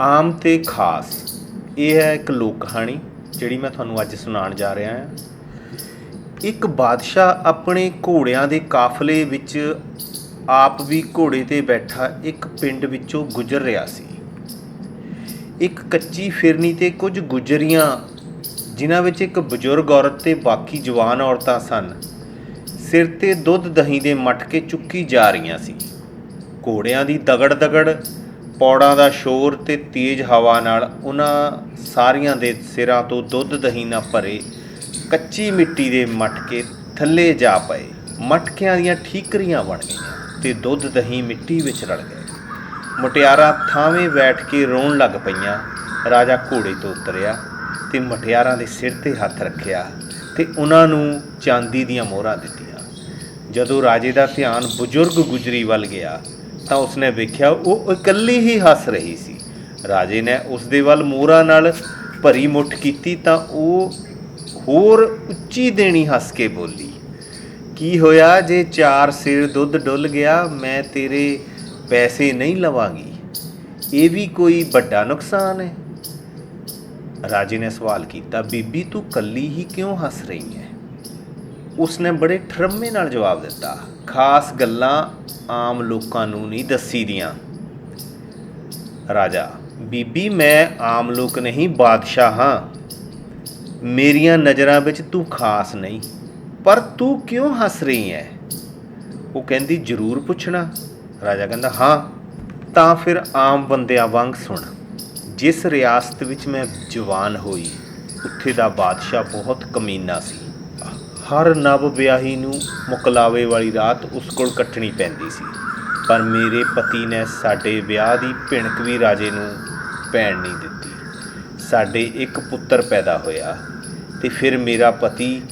ਆਮ ਤੇ ਖਾਸ, ਇਹ ਹੈ ਇੱਕ ਲੋਕ ਕਹਾਣੀ ਜਿਹੜੀ ਮੈਂ ਤੁਹਾਨੂੰ ਅੱਜ ਸੁਣਾਉਣ ਜਾ ਰਿਹਾ ਹਾਂ। ਇੱਕ ਬਾਦਸ਼ਾਹ ਆਪਣੇ ਘੋੜਿਆਂ ਦੇ ਕਾਫਲੇ ਵਿੱਚ ਆਪ ਵੀ ਘੋੜੇ ਤੇ ਬੈਠਾ ਇੱਕ ਪਿੰਡ ਵਿੱਚੋਂ ਗੁਜ਼ਰ ਰਿਹਾ ਸੀ। ਇੱਕ ਕੱਚੀ ਫਿਰਨੀ ਤੇ ਕੁਝ ਗੁਜਰੀਆਂ, ਜਿਨ੍ਹਾਂ ਵਿੱਚ ਇੱਕ ਬਜ਼ੁਰਗ ਔਰਤ ਤੇ ਬਾਕੀ ਜਵਾਨ ਔਰਤਾਂ ਸਨ, ਸਿਰ ਤੇ ਦੁੱਧ ਦਹੀਂ ਦੇ ਮਟਕੇ ਚੁੱਕੀ ਜਾ ਰਹੀਆਂ ਸੀ। ਘੋੜਿਆਂ ਦੀ ਦਗੜ ਦਗੜ ਪੌੜਾਂ ਦਾ ਸ਼ੋਰ ਤੇ ਤੇਜ਼ ਹਵਾ ਨਾਲ ਉਹਨਾਂ ਸਾਰੀਆਂ ਦੇ ਸਿਰਾਂ ਤੋਂ ਦੁੱਧ ਦਹੀਂ ਨਾਲ ਭਰੇ, ਕੱਚੀ ਮਿੱਟੀ ਦੇ ਮਟਕੇ ਥੱਲੇ ਜਾ ਪਏ। ਮਟਕਿਆਂ ਦੀਆਂ ਠੀਕਰੀਆਂ ਬਣ ਗਈਆਂ ਤੇ ਦੁੱਧ ਦਹੀਂ ਮਿੱਟੀ ਵਿੱਚ ਰਲ ਗਏ। ਮੁਟਿਆਰਾਂ ਥਾਵੇਂ ਬੈਠ ਕੇ ਰੋਣ ਲੱਗ ਪਈਆਂ। ਰਾਜਾ ਘੋੜੇ ਤੋਂ ਉਤਰਿਆ ਤੇ ਮਟਿਆਰਾਂ ਦੇ ਸਿਰ ਤੇ ਹੱਥ ਰੱਖਿਆ ਤੇ ਉਹਨਾਂ ਨੂੰ ਚਾਂਦੀ ਦੀਆਂ ਮੋਹਰਾਂ ਦਿੱਤੀਆਂ। ਜਦੋਂ ਰਾਜੇ ਦਾ ਧਿਆਨ ਬਜ਼ੁਰਗ ਗੁਜਰੀ ਵੱਲ ਗਿਆ ਤਾਂ ਉਸਨੇ ਵੇਖਿਆ ਉਹ ਇਕੱਲੀ ਹੀ ਹੱਸ ਰਹੀ ਸੀ। ਰਾਜੇ ਨੇ ਉਸ ਦੇ ਵੱਲ ਮੋਹਰਾਂ ਨਾਲ ਭਰੀ ਮੁੱਠ ਕੀਤੀ ਤਾਂ ਉਹ ਹੋਰ ਉੱਚੀ ਦੇਣੀ ਹੱਸ ਕੇ ਬੋਲੀ, ਕੀ ਹੋਇਆ ਜੇ ਚਾਰ ਸਿਰ ਦੁੱਧ ਡੁੱਲ ਗਿਆ, ਮੈਂ ਤੇਰੇ ਪੈਸੇ ਨਹੀਂ ਲਵਾਂਗੀ। ਇਹ ਵੀ ਕੋਈ ਵੱਡਾ ਨੁਕਸਾਨ ਹੈ? ਰਾਜੇ ਨੇ ਸਵਾਲ ਕੀਤਾ, ਬੀਬੀ, ਤੂੰ ਕੱਲੀ ਹੀ ਕਿਉਂ ਹੱਸ ਰਹੀ ਹੈ? ਉਸਨੇ ਬੜੇ ਠਰਮੇ ਨਾਲ ਜਵਾਬ ਦਿੱਤਾ ਖਾਸ ਗੱਲਾਂ ਆਮ ਲੋਕਾਂ ਨੂੰ ਨਹੀਂ ਦੱਸੀ ਦੀਆਂ। ਰਾਜਾ, ਬੀਬੀ, ਮੈਂ ਆਮ ਲੋਕ ਨਹੀਂ, ਬਾਦਸ਼ਾਹ ਹਾਂ। ਮੇਰੀਆਂ ਨਜ਼ਰਾਂ ਵਿੱਚ ਤੂੰ ਖਾਸ ਨਹੀਂ, ਪਰ ਤੂੰ ਕਿਉਂ ਹੱਸ ਰਹੀ ਹੈ ਉਹ ਕਹਿੰਦੀ, ਜ਼ਰੂਰ ਪੁੱਛਣਾ। ਰਾਜਾ ਕਹਿੰਦਾ, ਹਾਂ, ਤਾਂ ਫਿਰ ਆਮ ਬੰਦਿਆਂ ਵਾਂਗ ਸੁਣ। ਜਿਸ ਰਿਆਸਤ ਵਿੱਚ ਮੈਂ ਜਵਾਨ ਹੋਈ, ਉੱਥੇ ਦਾ ਬਾਦਸ਼ਾਹ ਬਹੁਤ ਕਮੀਨਾ ਸੀ। ਹਰ ਨਵ ਵਿਆਹੀ ਨੂੰ ਮੁਕਲਾਵੇ ਵਾਲੀ ਰਾਤ ਉਸ ਕੋਲ ਕੱਟਣੀ ਪੈਂਦੀ ਸੀ। ਪਰ ਮੇਰੇ ਪਤੀ ਨੇ ਸਾਡੇ ਵਿਆਹ ਦੀ ਭਿਣਕ ਵੀ ਰਾਜੇ ਨੂੰ ਪੈਣ ਨਹੀਂ ਦਿੱਤੀ। ਸਾਡੇ ਇੱਕ ਪੁੱਤਰ ਪੈਦਾ ਹੋਇਆ ਤੇ ਫਿਰ ਮੇਰਾ ਪਤੀ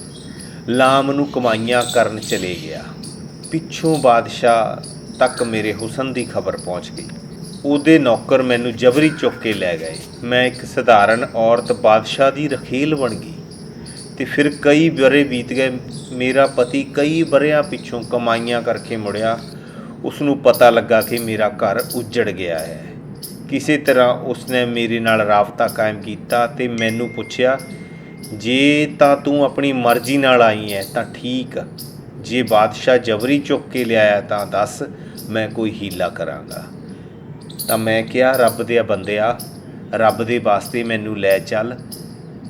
ਲਾਮ ਨੂੰ ਕਮਾਈਆਂ ਕਰਨ ਚਲੇ ਗਿਆ। ਪਿੱਛੋਂ ਬਾਦਸ਼ਾਹ ਤੱਕ ਮੇਰੇ ਹੁਸਨ ਦੀ ਖਬਰ ਪਹੁੰਚ ਗਈ। ਉਹਦੇ ਨੌਕਰ ਮੈਨੂੰ ਜਬਰੀ ਚੁੱਕ ਕੇ ਲੈ ਗਏ। ਮੈਂ ਇੱਕ ਸਧਾਰਨ ਔਰਤ ਬਾਦਸ਼ਾਹ ਦੀ ਰਖੀਲ ਬਣ ਗਈ। ਤੇ ਫਿਰ ਕਈ ਬਰੇ ਬੀਤ ਗਏ, ਮੇਰਾ ਪਤੀ ਕਈ ਬਰਿਆਂ ਪਿੱਛੋਂ ਕਮਾਈਆਂ ਕਰਕੇ ਮੁੜਿਆ। ਉਸ ਨੂੰ ਪਤਾ ਲੱਗਾ ਕਿ ਮੇਰਾ ਘਰ ਉੱਜੜ ਗਿਆ ਹੈ। ਕਿਸੇ ਤਰ੍ਹਾਂ ਉਸਨੇ ਮੇਰੇ ਨਾਲ ਰਾਬਤਾ ਕਾਇਮ ਕੀਤਾ ਤੇ ਮੈਨੂੰ ਪੁੱਛਿਆ, ਜੇ ਤਾਂ ਤੂੰ ਆਪਣੀ ਮਰਜ਼ੀ ਨਾਲ ਆਈ ਹੈ ਤਾਂ ਠੀਕ। ਜੇ ਬਾਦਸ਼ਾਹ ਜਬਰੀ ਚੁੱਕ ਕੇ ਲਿਆਇਆ ਤਾਂ ਦੱਸ, ਮੈਂ ਕੋਈ ਹੀਲਾ ਕਰਾਂਗਾ। ਤਾਂ ਮੈਂ ਕਿਹਾ, ਰੱਬ ਦੇ ਬੰਦਿਆ, ਰੱਬ ਦੇ ਵਾਸਤੇ ਮੈਨੂੰ ਲੈ ਚੱਲ।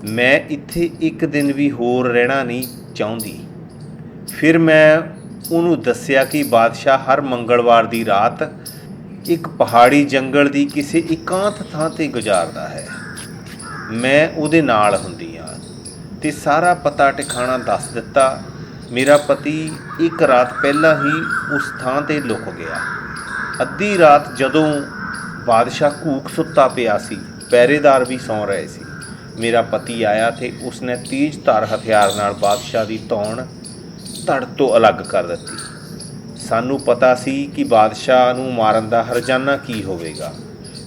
ਮੈਂ ਇੱਥੇ ਇੱਕ ਦਿਨ ਵੀ ਹੋਰ ਰਹਿਣਾ ਨਹੀਂ ਚਾਹੁੰਦੀ। ਫਿਰ ਮੈਂ ਉਹਨੂੰ ਦੱਸਿਆ ਕਿ ਬਾਦਸ਼ਾਹ ਹਰ ਮੰਗਲਵਾਰ ਦੀ ਰਾਤ ਇੱਕ ਪਹਾੜੀ ਜੰਗਲ ਦੀ ਕਿਸੇ ਇਕਾਂਤ ਥਾਂ ਤੇ ਗੁਜ਼ਾਰਦਾ ਹੈ। ਮੈਂ ਉਹਦੇ ਨਾਲ ਹੁੰਦੀ ਹਾਂ ਤੇ ਸਾਰਾ ਪਤਾ ਟਿਕਾਣਾ ਦੱਸ ਦਿੱਤਾ। ਮੇਰਾ ਪਤੀ ਇੱਕ ਰਾਤ ਪਹਿਲਾਂ ਹੀ ਉਸ ਥਾਂ ਤੇ ਲੁਕ ਗਿਆ। ਅੱਧੀ ਰਾਤ ਜਦੋਂ ਬਾਦਸ਼ਾਹ ਘੂਕ ਸੁੱਤਾ ਪਿਆ ਸੀ, ਪਹਿਰੇਦਾਰ ਵੀ ਸੌਂ ਰਹੇ ਸੀ। ਮੇਰਾ ਪਤੀ ਆਇਆ ਤੇ ਉਸਨੇ ਤੀਜ ਧਾਰ ਹਥਿਆਰ ਨਾਲ ਬਾਦਸ਼ਾਹ ਦੀ ਧੌਣ ਧੜ ਤੋਂ ਅਲੱਗ ਕਰ ਦਿੱਤੀ। ਸਾਨੂੰ ਪਤਾ ਸੀ ਕਿ ਬਾਦਸ਼ਾਹ ਨੂੰ ਮਾਰਨ ਦਾ ਹਰਜਾਨਾ ਕੀ ਹੋਵੇਗਾ।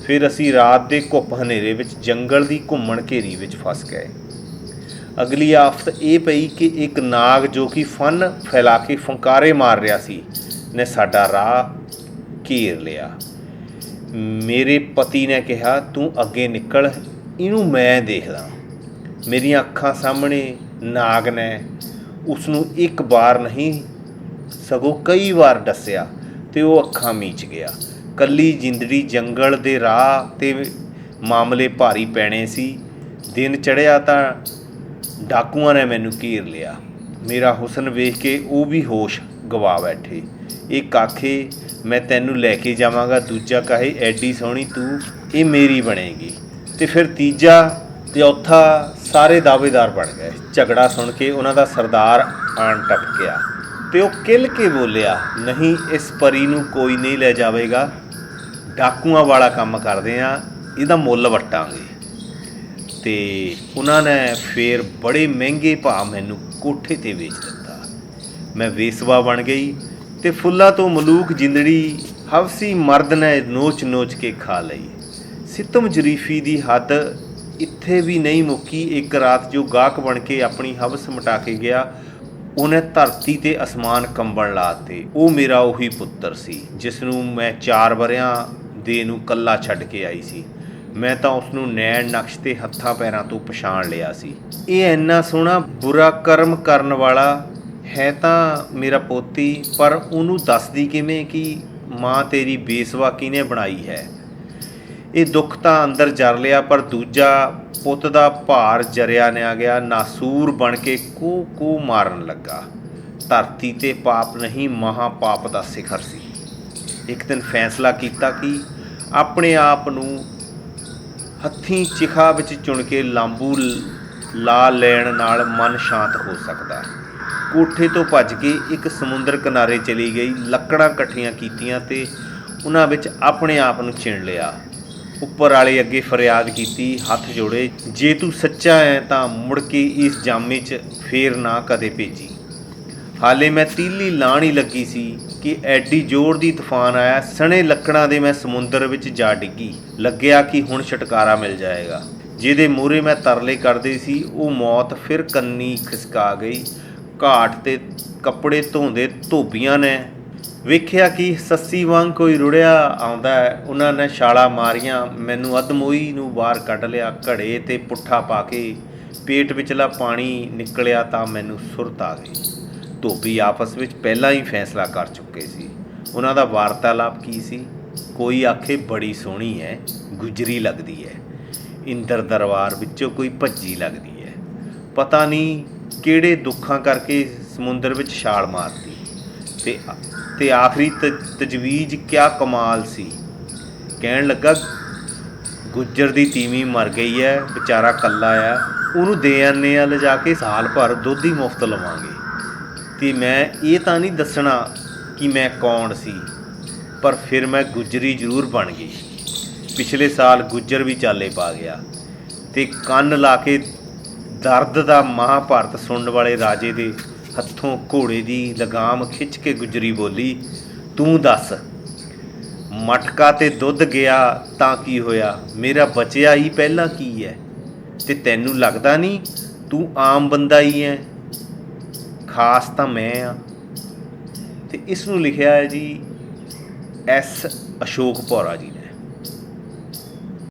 ਫਿਰ ਅਸੀਂ ਰਾਤ ਦੇ ਘੁੱਪ ਹਨੇਰੇ ਵਿੱਚ ਜੰਗਲ ਦੀ ਘੁੰਮਣ ਘੇਰੀ ਵਿੱਚ ਫਸ ਗਏ। ਅਗਲੀ ਆਫਤ ਇਹ ਪਈ ਕਿ ਇੱਕ ਨਾਗ ਜੋ ਕਿ ਫਨ ਫੈਲਾ ਕੇ ਫੰਕਾਰੇ ਮਾਰ ਰਿਹਾ ਸੀ, ਨੇ ਸਾਡਾ ਰਾਹ ਘੇਰ ਲਿਆ। ਮੇਰੇ ਪਤੀ ਨੇ ਕਿਹਾ, ਤੂੰ ਅੱਗੇ ਨਿਕਲ ਇਹਨੂੰ ਮੈਂ ਦੇਖਦਾ ਮੇਰੀਆਂ ਅੱਖਾਂ ਸਾਹਮਣੇ ਨਾਗ ਨੇ ਉਸ ਨੂੰ ਇੱਕ ਵਾਰ ਨਹੀਂ, ਸਗੋਂ ਕਈ ਵਾਰ ਦੱਸਿਆ ਤੇ ਉਹ ਅੱਖਾਂ ਮੀਚ ਗਿਆ। ਕੱਲੀ ਜਿੰਦੜੀ ਜੰਗਲ ਦੇ ਰਾਹ ਤੇ ਮਾਮਲੇ ਭਾਰੀ ਪੈਣੇ ਸੀ। ਦਿਨ ਚੜਿਆ ਤਾਂ ਡਾਕੂਆਂ ਨੇ ਮੈਨੂੰ ਘੇਰ ਲਿਆ। ਮੇਰਾ ਹੁਸਨ ਵੇਖ ਕੇ ਉਹ ਵੀ ਹੋਸ਼ ਗਵਾ ਬੈਠੇ। ਇੱਕ ਆਖੇ, ਮੈਂ ਤੈਨੂੰ ਲੈ ਕੇ ਜਾਵਾਂਗਾ, ਦੂਜਾ ਕਹੇ, ਐਡੀ ਸੋਹਣੀ ਤੂੰ, ਇਹ ਮੇਰੀ ਬਣੇਗੀ। ਤੇ ਫਿਰ ਤੀਜਾ ਚੌਥਾ ਸਾਰੇ ਦਾਅਵੇਦਾਰ ਬਣ ਗਏ। ਝਗੜਾ ਸੁਣ ਕੇ ਉਹਨਾਂ ਦਾ ਸਰਦਾਰ ਆਣ ਟਪਕਿਆ ਤੇ ਉਹ ਕਿਲ ਕੇ ਬੋਲਿਆ, ਨਹੀਂ, ਇਸ ਪਰੀ ਨੂੰ ਕੋਈ ਨਹੀਂ ਲੈ ਜਾਵੇਗਾ। ਡਾਕੂਆਂ ਵਾਲਾ ਕੰਮ ਕਰਦੇ ਆ, ਇਹਦਾ ਮੁੱਲ ਵਟਾਂਗੇ। ਤੇ ਉਹਨਾਂ ਨੇ ਫੇਰ ਬੜੇ ਮਹਿੰਗੇ ਭਾਅ ਮੈਨੂੰ ਕੋਠੇ ਤੇ ਵੇਚ ਦਿੱਤਾ। ਮੈਂ ਵੇਸਵਾ ਬਣ ਗਈ ਤੇ ਫੁੱਲਾਂ ਤੋਂ ਮਲੂਕ ਜਿੰਦੜੀ ਹਵਸੀ ਮਰਦ ਨੇ ਨੋਚ-ਨੋਚ ਕੇ ਖਾ ਲਈ। ਸਿੱਤਮ ਜਰੀਫੀ ਦੀ ਹੱਦ ਇੱਥੇ ਵੀ ਨਹੀਂ ਮੁੱਕੀ। ਇੱਕ ਰਾਤ ਜੋ ਗਾਹਕ ਬਣ ਕੇ ਆਪਣੀ ਹਵਸ ਮਟਾ ਕੇ ਗਿਆ, ਉਹਨੇ ਧਰਤੀ ਤੇ ਅਸਮਾਨ ਕੰਬਣ ਲਾਤੇ ਉਹ ਮੇਰਾ ਉਹੀ ਪੁੱਤਰ ਸੀ ਜਿਸ ਨੂੰ ਮੈਂ ਚਾਰ ਵਰਿਆਂ ਦੇ ਨੂੰ ਕੱਲਾ ਛੱਡ ਕੇ ਆਈ ਸੀ। ਮੈਂ ਤਾਂ ਉਸ ਨੂੰ ਨੈਣ ਨਕਸ਼ ਤੇ ਹੱਥਾਂ ਪੈਰਾਂ ਤੋਂ ਪਛਾਣ ਲਿਆ ਸੀ। ਇਹ ਇੰਨਾ ਸੋਹਣਾ ਬੁਰਾ ਕਰਮ ਕਰਨ ਵਾਲਾ ਹੈ ਤਾਂ ਮੇਰਾ ਪੋਤੀ, ਪਰ ਉਹਨੂੰ ਦੱਸਦੀ ਕਿਵੇਂ ਕਿ ਮਾਂ ਤੇਰੀ ਬੇਸਵਾ ਕਿਹਨੇ ਬਣਾਈ ਹੈ? ਇਹ ਦੁੱਖ ਤਾਂ ਅੰਦਰ ਜਰ ਲਿਆ, ਪਰ ਦੂਜਾ ਪੁੱਤ ਦਾ ਭਾਰ ਜਰਿਆ ਨਿਆ ਗਿਆ, ਨਾਸੂਰ ਬਣ ਕੇ ਕੂ ਕੂ ਮਾਰਨ ਲੱਗਾ। ਧਰਤੀ ਤੇ ਪਾਪ ਨਹੀਂ ਮਹਾ ਪਾਪ ਦਾ ਸਿਖਰ ਸੀ। ਇੱਕ ਦਿਨ ਫੈਸਲਾ ਕੀਤਾ ਕਿ ਆਪਣੇ ਆਪ ਨੂੰ ਹੱਥੀਂ ਚਿਖਾ ਵਿੱਚ ਚੁਣ ਕੇ ਲਾਂਬੂ ਲਾ ਲੈਣ ਨਾਲ ਮਨ ਸ਼ਾਂਤ ਹੋ ਸਕਦਾ। ਕੋਠੇ ਤੋਂ ਭੱਜ ਕੇ ਇੱਕ ਸਮੁੰਦਰ ਕਿਨਾਰੇ ਚਲੀ ਗਈ, ਲੱਕੜਾਂ ਇਕੱਠੀਆਂ ਕੀਤੀਆਂ ਤੇ ਉਹਨਾਂ ਵਿੱਚ ਆਪਣੇ ਆਪ ਨੂੰ ਚਿਣ ਲਿਆ। ਉੱਪਰ ਵਾਲੇ ਅੱਗੇ ਫਰਿਆਦ ਕੀਤੀ, ਹੱਥ ਜੋੜੇ, ਜੇ ਤੂੰ ਸੱਚਾ ਹੈ ਤਾਂ ਮੁੜ ਕੇ ਇਸ ਜਾਮੇ 'ਚ ਫੇਰ ਨਾ ਕਦੇ ਭੇਜੀ। ਹਾਲੇ ਮੈਂ ਤੀਲੀ ਲਾਣ ਹੀ ਲੱਗੀ ਸੀ ਕਿ ਐਡੀ ਜ਼ੋਰ ਦੀ ਤੂਫਾਨ ਆਇਆ, ਸਣੇ ਲੱਕੜਾਂ ਦੇ ਮੈਂ ਸਮੁੰਦਰ ਵਿੱਚ ਜਾ ਡਿੱਗੀ। ਲੱਗਿਆ ਕਿ ਹੁਣ ਛੁਟਕਾਰਾ ਮਿਲ ਜਾਏਗਾ। ਜਿਹਦੇ ਮੂਹਰੇ ਮੈਂ ਤਰਲੇ ਕਰਦੀ ਸੀ, ਉਹ ਮੌਤ ਫਿਰ ਕੰਨੀ ਖਿਸਕਾ ਗਈ। ਘਾਟ ਤੇ ਕੱਪੜੇ ਧੋਂਦੇ ਧੋਬੀਆਂ ਨੇ। ਵੇਖਿਆ ਕਿ ਸੱਸੀ ਵਾਂਗ ਕੋਈ ਰੁੜਿਆ ਆਉਂਦਾ ਉਹਨਾਂ ਨੇ ਛਾਲਾ ਮਾਰੀਆਂ। ਮੈਨੂੰ ਅਧਮੋਈ ਨੂੰ ਬਾਹਰ ਕੱਢ ਲਿਆ। ਘੜੇ ਤੇ ਪੁੱਠਾ ਪਾ ਕੇ ਪੇਟ ਵਿਚਲਾ ਪਾਣੀ ਨਿਕਲਿਆ ਤਾਂ ਮੈਨੂੰ ਸੁਰਤ ਆ ਗਈ। ਧੋਬੀ ਆਪਸ ਵਿੱਚ ਪਹਿਲਾਂ ਹੀ ਫੈਸਲਾ ਕਰ ਚੁੱਕੇ ਸੀ। ਉਹਨਾਂ ਦਾ ਵਾਰਤਾਲਾਪ ਕੀ ਸੀ? ਕੋਈ ਆਖੇ, ਬੜੀ ਸੋਹਣੀ ਹੈ ਗੁਜਰੀ ਲੱਗਦੀ ਹੈ ਇੰਦਰ ਦਰਬਾਰ ਵਿੱਚੋਂ ਕੋਈ ਭੱਜੀ ਲੱਗਦੀ ਹੈ ਪਤਾ ਨਹੀਂ ਕਿਹੜੇ ਦੁੱਖਾਂ ਕਰਕੇ ਸਮੁੰਦਰ ਵਿੱਚ ਛਾਲ ਮਾਰਦੀ ਤੇ ਤੇ ਆਖਰੀ ਤ- ਤਜਵੀਜ਼ ਕਿਆ ਕਮਾਲ ਸੀ। ਕਹਿਣ ਲੱਗਾ, ਗੁੱਜਰ ਦੀ ਤੀਵੀਂ ਮਰ ਗਈ ਹੈ ਵਿਚਾਰਾ ਕੱਲਾ ਆ, ਉਹਨੂੰ ਦੇ ਆਨੇ ਆ ਲਿਜਾ ਕੇ ਸਾਲ ਭਰ ਦੁੱਧ ਹੀ ਮੁਫਤ ਲਵਾਂਗੇ। ਤੇ ਮੈਂ ਇਹ ਤਾਂ ਨਹੀਂ ਦੱਸਣਾ ਕਿ ਮੈਂ ਕੌਣ ਸੀ, ਪਰ ਫਿਰ ਮੈਂ ਗੁੱਜਰੀ ਜ਼ਰੂਰ ਬਣ ਗਈ। ਪਿਛਲੇ ਸਾਲ ਗੁੱਜਰ ਵੀ ਚਾਲੇ ਪਾ ਗਿਆ ਤੇ ਕੰਨ ਲਾ ਕੇ ਦਰਦ ਦਾ ਮਹਾਭਾਰਤ ਸੁਣਨ ਵਾਲੇ ਰਾਜੇ ਦੇ ਹੱਥੋਂ ਘੋੜੇ ਦੀ ਲਗਾਮ ਖਿੱਚ ਕੇ ਗੁਜ਼ਰੀ ਬੋਲੀ, ਤੂੰ ਦੱਸ, ਮਟਕਾ ਤੇ ਦੁੱਧ ਗਿਆ ਤਾਂ ਕੀ ਹੋਇਆ? ਮੇਰਾ ਬਚਿਆ ਹੀ ਪਹਿਲਾਂ ਕੀ ਹੈ? ਤੇ ਤੈਨੂੰ ਲੱਗਦਾ ਨਹੀਂ ਤੂੰ ਆਮ ਬੰਦਾ ਹੀ ਹੈ? ਖਾਸ ਤਾਂ ਮੈਂ ਆ। ਤੇ ਇਸ ਨੂੰ ਲਿਖਿਆ ਹੈ ਜੀ ਐਸ ਅਸ਼ੋਕ ਪੌਰਾ ਜੀ